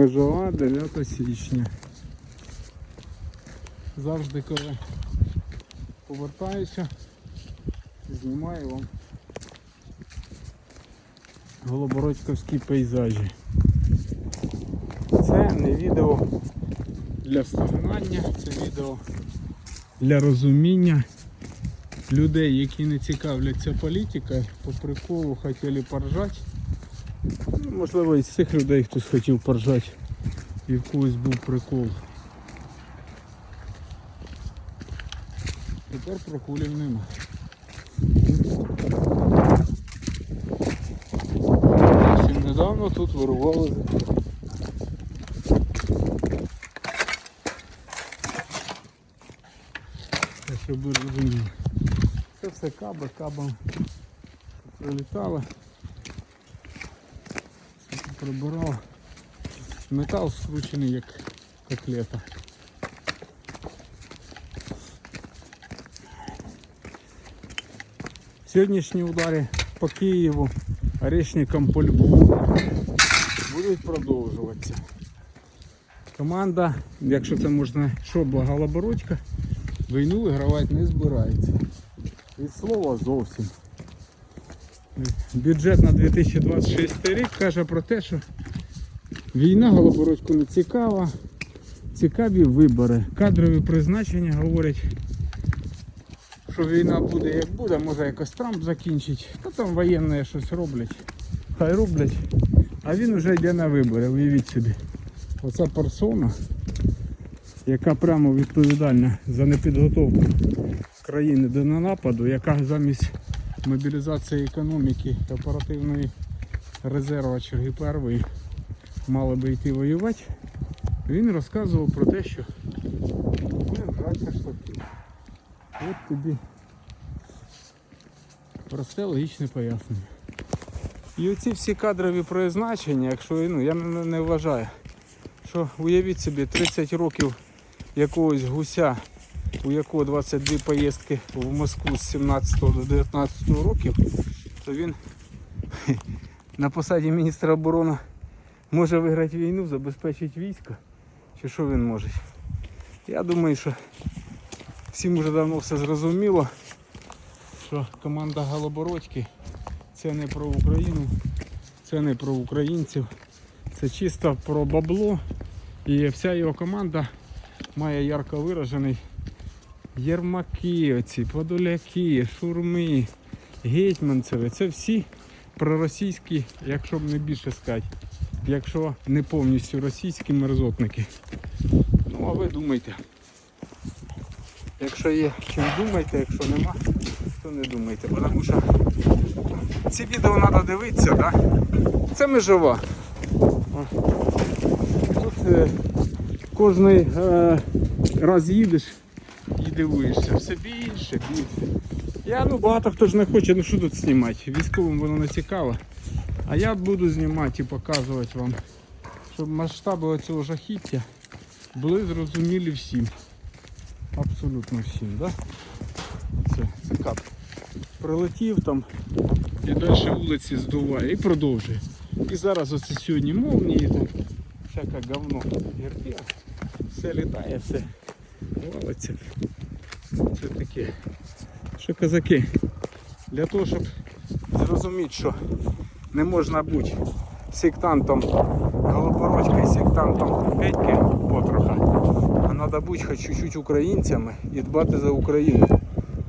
Межова 9 січня. Завжди коли повертаюся, знімаю вам голобородьковські пейзажі. Це не відео для стагнання, це відео для розуміння людей, які не цікавляться політикою, по приколу хотіли поржати. Ну, можливо, із цих людей хтось хотів поржати і в когось був прикол. Тепер проколів нема. Зовсім недавно тут вирували щоб ви розуміли. Це все каби, кабом прилітали. Все Прибирав. Метал скручений як котлета. Сьогоднішні удари по Києву, Орешникам по Львову будуть продовжуватися. Команда, якщо це можна, що благалобородька, війну вигравати не збирається. Від слова зовсім. Бюджет на 2026 рік каже про те, що війна Голобородьку не цікава. Цікаві вибори. Кадрові призначення говорять, що війна буде як буде, може якось Трамп закінчить. Та там воєнні щось роблять. Хай роблять. А він вже йде на вибори, уявіть собі. Оця персона, яка прямо відповідальна за непідготовку країни до нападу, яка замість мобілізації економіки оперативної резерву черги першої мала би йти воювати, він розказував про те, що будемо брати шашлики. От тобі просте логічне пояснення. І оці всі кадрові призначення, якщо ну, я не, не вважаю, що уявіть собі 30 років якогось гуся, у якого 22 поїздки в Москву з 17 до 19 років, то він на посаді міністра оборони може виграти війну, забезпечити військо. Чи що він може? Я думаю, що всім вже давно все зрозуміло, що команда Голобородьки це не про Україну, це не про українців, це чисто про бабло. І вся його команда має ярко виражений Єрмаки, оці, Подоляки, Шурми, Гетьманцеви. Це всі проросійські, якщо б не більше сказати, якщо не повністю російські мерзотники. Ну а ви думайте. Якщо є чим думайте, якщо нема, то не думайте. Тому що ці відео треба дивитися, так? Це межова. Тут е, кожний е, раз їдеш і дивуєшся. Все більше, більше. Я ну багато хто ж не хоче, ну що тут знімати. Військовим воно не цікаво. А я буду знімати і показувати вам, щоб масштаби цього жахіття були зрозумілі всім. Абсолютно всім, да? Це, це кап. Прилетів там і далі вулиці здуває і продовжує. І зараз оце сьогодні молнії, там всяке говно герпе, все літає, все валиться. Це таке. Що казаки? Для того, щоб зрозуміти, що не можна бути сектантом Голобородька і сектантом Петьки потроха, а треба бути хоч чуть-чуть українцями і дбати за Україну.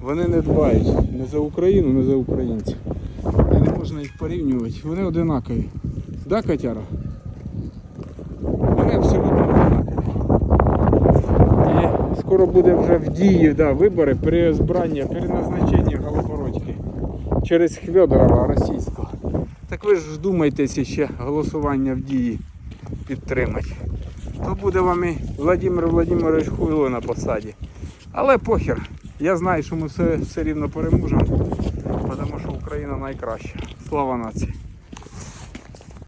Вони не дбають не за Україну, не за українців. І не можна їх порівнювати. Вони одинакові. Да, Катяра? Вони абсолютно одинакові. І скоро буде вже в дії да, вибори, переозбрання, переназначення Голобородьки через Хведорова російського. Так ви ж думайтеся ще голосування в дії підтримати. То буде вам і Владимир Владимирович Хуйло на посаді. Але похер. Я знаю, що ми все, все рівно переможемо, тому що Україна найкраща. Слава нації!